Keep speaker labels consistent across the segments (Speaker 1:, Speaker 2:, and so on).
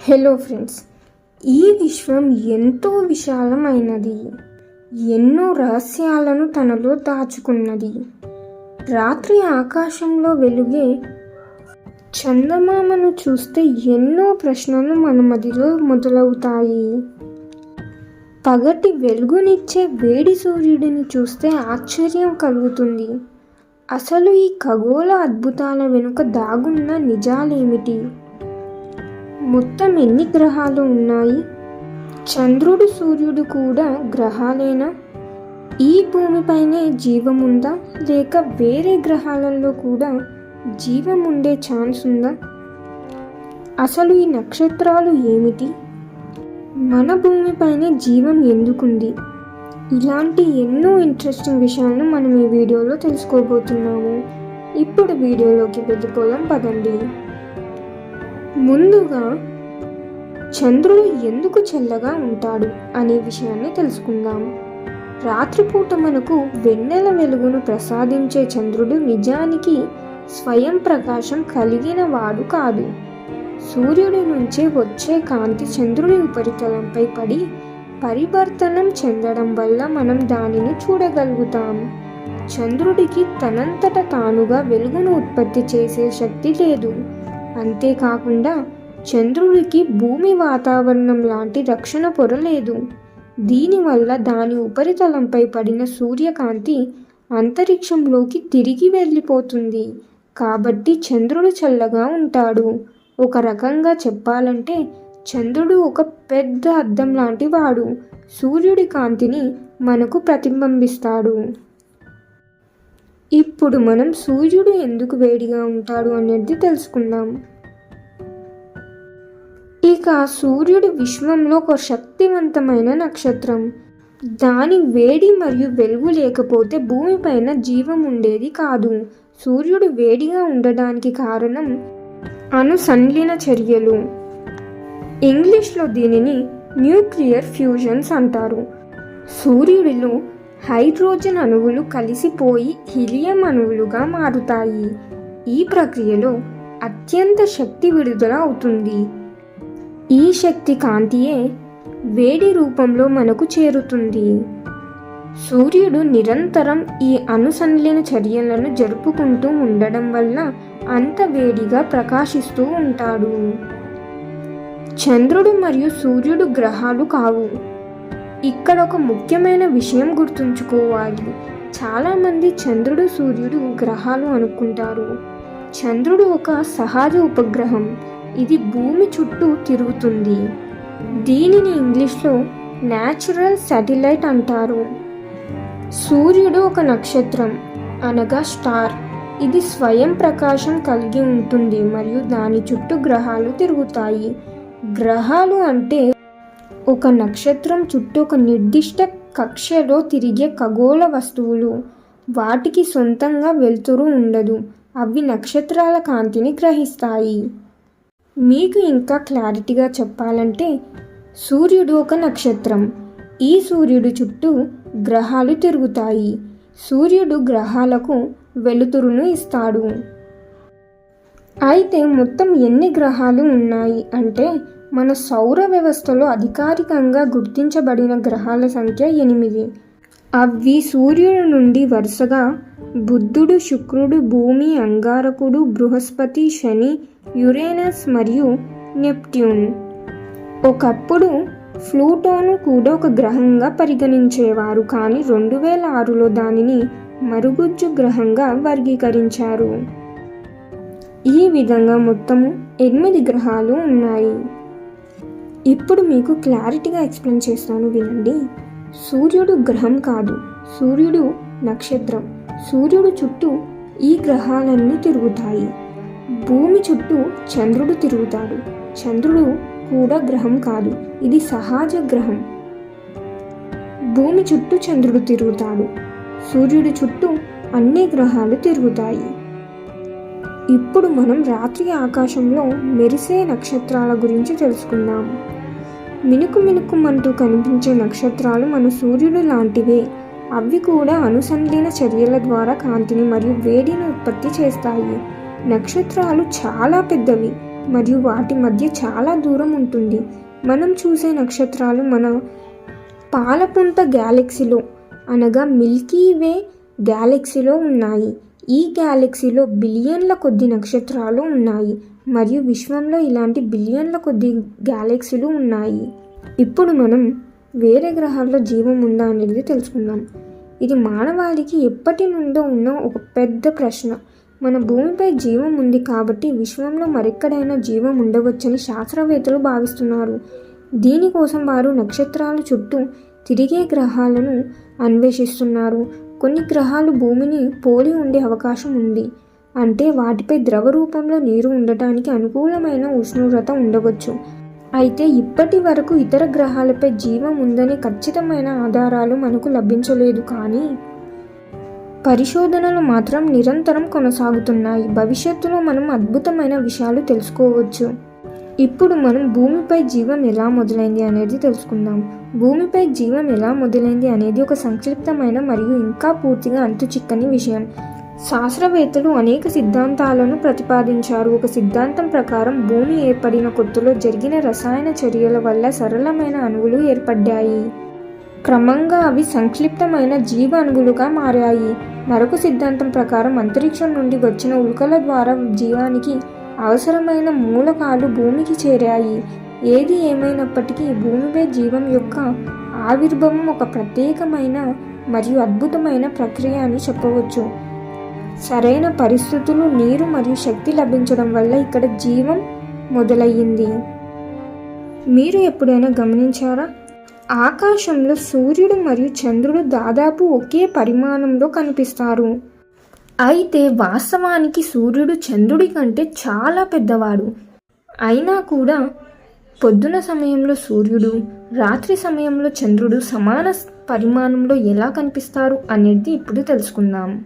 Speaker 1: Hello friends ఈ విశ్వం ఎంతో విశాలమైనది. ఎన్నో రహస్యాలను తనలో దాచుకున్నది. రాత్రి ఆకాశంలో వెలుగే చందమామను చూస్తే ఎన్నో ప్రశ్నలు మన మదిలో మొదలవుతాయి. పగటి వెలుగునిచ్చే వేడి సూర్యుడిని చూస్తే ఆశ్చర్యం కలుగుతుంది. అసలు ఈ ఖగోళ అద్భుతాల వెనుక దాగున్న నిజాలేమిటి? మొత్తం ఎన్ని గ్రహాలు ఉన్నాయి? చంద్రుడు సూర్యుడు కూడా గ్రహాలేనా? ఈ భూమిపైనే జీవం ఉందా? లేక వేరే గ్రహాలలో కూడా జీవం ఉండే ఛాన్స్ ఉందా? అసలు ఈ నక్షత్రాలు ఏమిటి? మన భూమిపైనే జీవం ఎందుకుంది? ఇలాంటి ఎన్నో ఇంట్రెస్టింగ్ విషయాలను మనం ఈ వీడియోలో తెలుసుకోబోతున్నాము. ఇప్పుడు వీడియోలోకి వెళ్ళిపోదాం పదండి. ముందుగా చంద్రుడు ఎందుకు చల్లగా ఉంటాడు అనే విషయాన్ని తెలుసుకుందాం. రాత్రిపూట మనకు వెన్నెల వెలుగును ప్రసాదించే చంద్రుడు నిజానికి స్వయం ప్రకాశం కలిగిన వాడు కాదు. సూర్యుడి నుంచి వచ్చే కాంతి చంద్రుడి ఉపరితలంపై పడి పరివర్తనం చెందడం వల్ల మనం దానిని చూడగలుగుతాం. చంద్రుడికి తనంతట తానుగా వెలుగును ఉత్పత్తి చేసే శక్తి లేదు. అంతేకాకుండా చంద్రుడికి భూమి వాతావరణం లాంటి రక్షణ పొర లేదు దీనివల్ల దాని ఉపరితలంపై పడిన సూర్యకాంతి అంతరిక్షంలోకి తిరిగి వెళ్ళిపోతుంది. కాబట్టి చంద్రుడు చల్లగా ఉంటాడు. ఒక రకంగా చెప్పాలంటే చంద్రుడు ఒక పెద్ద అద్దం లాంటి వాడు. సూర్యుడి కాంతిని మనకు ప్రతిబింబిస్తాడు. ఇప్పుడు మనం సూర్యుడు ఎందుకు వేడిగా ఉంటాడు అనేది తెలుసుకుందాం. ఇక సూర్యుడు విశ్వంలో ఒక శక్తివంతమైన నక్షత్రం. దాని వేడి మరియు వెలుగు లేకపోతే భూమిపైన జీవం ఉండేది కాదు. సూర్యుడు వేడిగా ఉండడానికి కారణం అనుసంలీన చర్యలు. ఇంగ్లీష్లో దీనిని న్యూక్లియర్ ఫ్యూజన్స్ అంటారు. సూర్యుడిలో హైడ్రోజన్ అణువులు కలిసిపోయి హీలియం అణువులుగా మారుతాయి. ఈ ప్రక్రియలో అత్యంత శక్తి విడుదల అవుతుంది. ఈ శక్తి కాంతియే వేడి రూపంలో మనకు చేరుతుంది. సూర్యుడు నిరంతరం ఈ అనుసంలీన చర్యలను జరుపుకుంటూ ఉండడం వల్ల అంత వేడిగా ప్రకాశిస్తూ ఉంటాడు. చంద్రుడు మరియు సూర్యుడు గ్రహాలు కావు. ఇక్కడ ఒక ముఖ్యమైన విషయం గుర్తుంచుకోవాలి. చాలామంది చంద్రుడు సూర్యుడు గ్రహాలు అనుకుంటారు. చంద్రుడు ఒక సహజ ఉపగ్రహం. ఇది భూమి చుట్టూ తిరుగుతుంది. దీనిని ఇంగ్లీష్లో న్యాచురల్ శాటిలైట్ అంటారు. సూర్యుడు ఒక నక్షత్రం అనగా స్టార్ ఇది స్వయం ప్రకాశం కలిగి ఉంటుంది మరియు దాని చుట్టూ గ్రహాలు తిరుగుతాయి. గ్రహాలు అంటే ఒక నక్షత్రం చుట్టూ ఒక నిర్దిష్ట కక్షలో తిరిగే ఖగోళ వస్తువులు. వాటికి సొంతంగా వెలుతురు ఉండదు. అవి నక్షత్రాల కాంతిని గ్రహిస్తాయి. మీకు ఇంకా క్లారిటీగా చెప్పాలంటే సూర్యుడు ఒక నక్షత్రం. ఈ సూర్యుడు చుట్టూ గ్రహాలు తిరుగుతాయి. సూర్యుడు గ్రహాలకు వెలుతురును ఇస్తాడు. అయితే మొత్తం ఎన్ని గ్రహాలు ఉన్నాయి అంటే మన సౌర వ్యవస్థలో అధికారికంగా గుర్తించబడిన గ్రహాల సంఖ్య ఎనిమిది. అవి సూర్యుడి నుండి వరుసగా బుద్ధుడు శుక్రుడు భూమి అంగారకుడు బృహస్పతి శని యురేనస్ మరియు నెప్ట్యూన్. ఒకప్పుడు ఫ్లూటోను కూడా ఒక గ్రహంగా పరిగణించేవారు కానీ రెండు వేల ఆరులో దానిని మరుగుజ్జు గ్రహంగా వర్గీకరించారు. ఈ విధంగా మొత్తము ఎనిమిది గ్రహాలు ఉన్నాయి. ఇప్పుడు మీకు క్లారిటీగా ఎక్స్ప్లెయిన్ చేస్తాను వినండి. సూర్యుడు గ్రహం కాదు సూర్యుడు నక్షత్రం. సూర్యుడు చుట్టూ ఈ గ్రహాలన్నీ తిరుగుతాయి. భూమి చుట్టూ చంద్రుడు తిరుగుతాడు. చంద్రుడు కూడా గ్రహం కాదు ఇది సహజ గ్రహం. భూమి చుట్టూ చంద్రుడు తిరుగుతాడు. సూర్యుడి చుట్టూ అన్ని గ్రహాలు తిరుగుతాయి. ఇప్పుడు మనం రాత్రి ఆకాశంలో మెరిసే నక్షత్రాల గురించి తెలుసుకుందాం. మినుకు మినుకుమంటూ కనిపించే నక్షత్రాలు మన సూర్యుడు లాంటివే. అవి కూడా అనుసంలీన చర్యల ద్వారా కాంతిని మరియు వేడిని ఉత్పత్తి చేస్తాయి. నక్షత్రాలు చాలా పెద్దవి మరియు వాటి మధ్య చాలా దూరం ఉంటుంది. మనం చూసే నక్షత్రాలు మన పాలపుంత గ్యాలక్సీలో అనగా మిల్కీ వే గ్యాలక్సీలో ఉన్నాయి. ఈ గ్యాలక్సీలో బిలియన్ల కొద్ది నక్షత్రాలు ఉన్నాయి. మరియు విశ్వంలో ఇలాంటి బిలియన్ల కొద్ది గ్యాలక్సీలు ఉన్నాయి. ఇప్పుడు మనం వేరే గ్రహాల్లో జీవం ఉందా అనేది తెలుసుకుందాం. ఇది మానవాళికి ఎప్పటి నుండో ఉన్న ఒక పెద్ద ప్రశ్న. మన భూమిపై జీవం ఉంది కాబట్టి విశ్వంలో మరెక్కడైనా జీవం ఉండవచ్చని శాస్త్రవేత్తలు భావిస్తున్నారు. దీనికోసం వారు నక్షత్రాల చుట్టూ తిరిగే గ్రహాలను అన్వేషిస్తున్నారు. కొన్ని గ్రహాలు భూమిని పోలి ఉండే అవకాశం ఉంది. అంటే వాటిపై ద్రవ రూపంలో నీరు ఉండటానికి అనుకూలమైన ఉష్ణోగ్రత ఉండవచ్చు. అయితే ఇప్పటి వరకు ఇతర గ్రహాలపై జీవం ఉందనే ఖచ్చితమైన ఆధారాలు మనకు లభించలేదు కానీ పరిశోధనలు మాత్రం నిరంతరం కొనసాగుతున్నాయి. భవిష్యత్తులో మనం అద్భుతమైన విషయాలు తెలుసుకోవచ్చు. ఇప్పుడు మనం భూమిపై జీవం ఎలా మొదలైంది అనేది తెలుసుకుందాం. భూమిపై జీవం ఎలా మొదలైంది అనేది ఒక సంక్షిప్తమైన మరియు ఇంకా పూర్తిగా అంతు చిక్కని విషయం. శాస్త్రవేత్తలు అనేక సిద్ధాంతాలను ప్రతిపాదించారు. ఒక సిద్ధాంతం ప్రకారం భూమి ఏర్పడిన కొత్తలో జరిగిన రసాయన చర్యల వల్ల సరళమైన అణువులు ఏర్పడ్డాయి. క్రమంగా అవి సంక్షిప్తమైన జీవ అణువులుగా మారాయి. మరొక సిద్ధాంతం ప్రకారం అంతరిక్షం నుండి వచ్చిన ఉల్కల ద్వారా జీవానికి అవసరమైన మూలకాలు భూమికి చేరాయి. ఏది ఏమైనప్పటికీ భూమిపై జీవం యొక్క ఆవిర్భవం ఒక ప్రత్యేకమైన మరియు అద్భుతమైన ప్రక్రియ అని చెప్పవచ్చు. సరైన పరిస్థితులు నీరు మరియు శక్తి లభించడం వల్ల ఇక్కడ జీవం మొదలయ్యింది. మీరు ఎప్పుడైనా గమనించారా? ఆకాశంలో సూర్యుడు మరియు చంద్రుడు దాదాపు ఒకే పరిమాణంలో కనిపిస్తారు. అయితే వాస్తవానికి సూర్యుడు చంద్రుడి కంటే చాలా పెద్దవాడు. అయినా కూడా పొద్దున సమయంలో సూర్యుడు రాత్రి సమయంలో చంద్రుడు సమాన పరిమాణంలో ఎలా కనిపిస్తారు అనేది ఇప్పుడు తెలుసుకుందాం.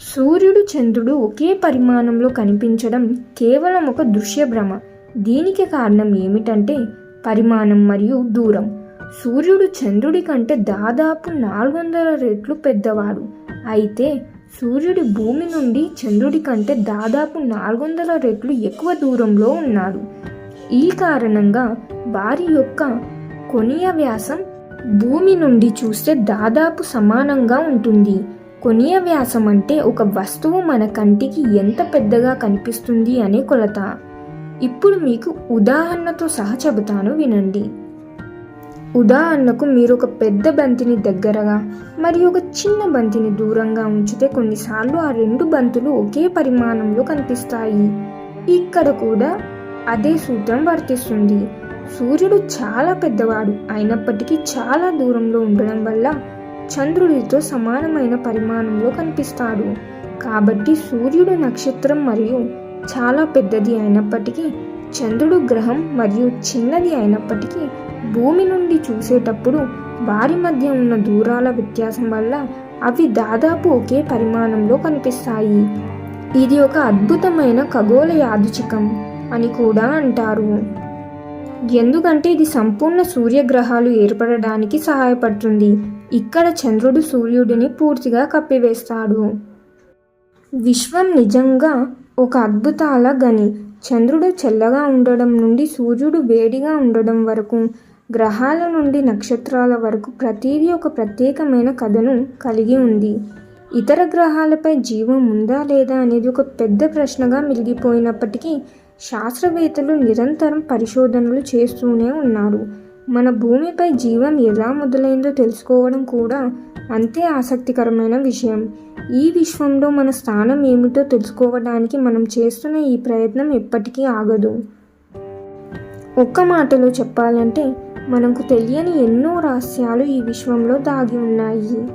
Speaker 1: సూర్యుడు చంద్రుడు ఒకే పరిమాణంలో కనిపించడం కేవలం ఒక దృశ్య భ్రమ దీనికి కారణం ఏమిటంటే పరిమాణం మరియు దూరం. సూర్యుడు చంద్రుడి కంటే దాదాపు నాలుగు వందల రెట్లు పెద్దవాడు. అయితే సూర్యుడి భూమి నుండి చంద్రుడి కంటే దాదాపు నాలుగు వందల రెట్లు ఎక్కువ దూరంలో ఉన్నాడు. ఈ కారణంగా వారి యొక్క కొనియ వ్యాసం భూమి నుండి చూస్తే దాదాపు సమానంగా ఉంటుంది. కొనియ వ్యాసం అంటే ఒక వస్తువు మన కంటికి ఎంత పెద్దగా కనిపిస్తుంది అనే కొలత. ఇప్పుడు మీకు ఉదాహరణతో సహా చెబుతాను వినండి. ఉదాహరణకు మీరు ఒక పెద్ద బంతిని దగ్గరగా మరియు ఒక చిన్న బంతిని దూరంగా ఉంచితే కొన్నిసార్లు ఆ రెండు బంతులు ఒకే పరిమాణంలో కనిపిస్తాయి. ఇక్కడ కూడా అదే సూత్రం వర్తిస్తుంది. సూర్యుడు చాలా పెద్దవాడు అయినప్పటికీ చాలా దూరంలో ఉండడం వల్ల చంద్రుడితో సమానమైన పరిమాణంలో కనిపిస్తాడు. కాబట్టి సూర్యుడు నక్షత్రం మరియు చాలా పెద్దది అయినప్పటికీ చంద్రుడు గ్రహం మరియు చిన్నది అయినప్పటికీ భూమి నుండి చూసేటప్పుడు వారి మధ్య ఉన్న దూరాల వ్యత్యాసం వల్ల అవి దాదాపు ఒకే పరిమాణంలో కనిపిస్తాయి. ఇది ఒక అద్భుతమైన ఖగోళ యాదృచ్ఛికం అని కూడా అంటారు. ఎందుకంటే ఇది సంపూర్ణ సూర్యగ్రహాలు ఏర్పడడానికి సహాయపడుతుంది. ఇక్కడ చంద్రుడు సూర్యుడిని పూర్తిగా కప్పివేస్తాడు. విశ్వం నిజంగా ఒక అద్భుతాల గని. చంద్రుడు చల్లగా ఉండడం నుండి సూర్యుడు వేడిగా ఉండడం వరకు గ్రహాల నుండి నక్షత్రాల వరకు ప్రతిదీ ఒక ప్రత్యేకమైన కథను కలిగి ఉంది. ఇతర గ్రహాలపై జీవం ఉందా లేదా అనేది ఒక పెద్ద ప్రశ్నగా మిగిలిపోయినప్పటికీ శాస్త్రవేత్తలు నిరంతరం పరిశోధనలు చేస్తూనే ఉన్నారు. మన భూమిపై జీవం ఎలా మొదలైందో తెలుసుకోవడం కూడా అంతే ఆసక్తికరమైన విషయం. ఈ విశ్వంలో మన స్థానం ఏమిటో తెలుసుకోవడానికి మనం చేస్తున్న ఈ ప్రయత్నం ఎప్పటికీ ఆగదు. ఒక్క మాటలో చెప్పాలంటే మనకు తెలియని ఎన్నో రహస్యాలు ఈ విశ్వంలో దాగి ఉన్నాయి.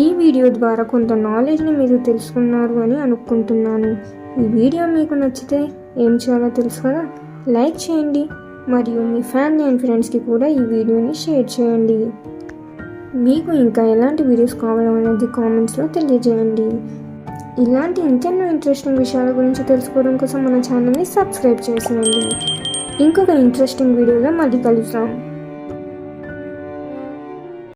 Speaker 1: ఈ వీడియో ద్వారా కొంత నాలెడ్జ్ని మీరు తెలుసుకున్నారు అని అనుకుంటున్నాను. ఈ వీడియో మీకు నచ్చితే ఏం చేయాలో తెలుసు కదా? లైక్ చేయండి. మరియు మీ ఫ్యామిలీ అండ్ ఫ్రెండ్స్కి కూడా ఈ వీడియోని షేర్ చేయండి. మీకు ఇంకా ఎలాంటి వీడియోస్ కావాలో అనేది కామెంట్స్లో తెలియజేయండి. ఇలాంటి ఇంకెన్నో ఇంట్రెస్టింగ్ విషయాల గురించి తెలుసుకోవడం కోసం మన ఛానల్ని సబ్స్క్రైబ్ చేసేయండి. ఇంకొక ఇంట్రెస్టింగ్ వీడియోలో మళ్ళీ కలుద్దాం.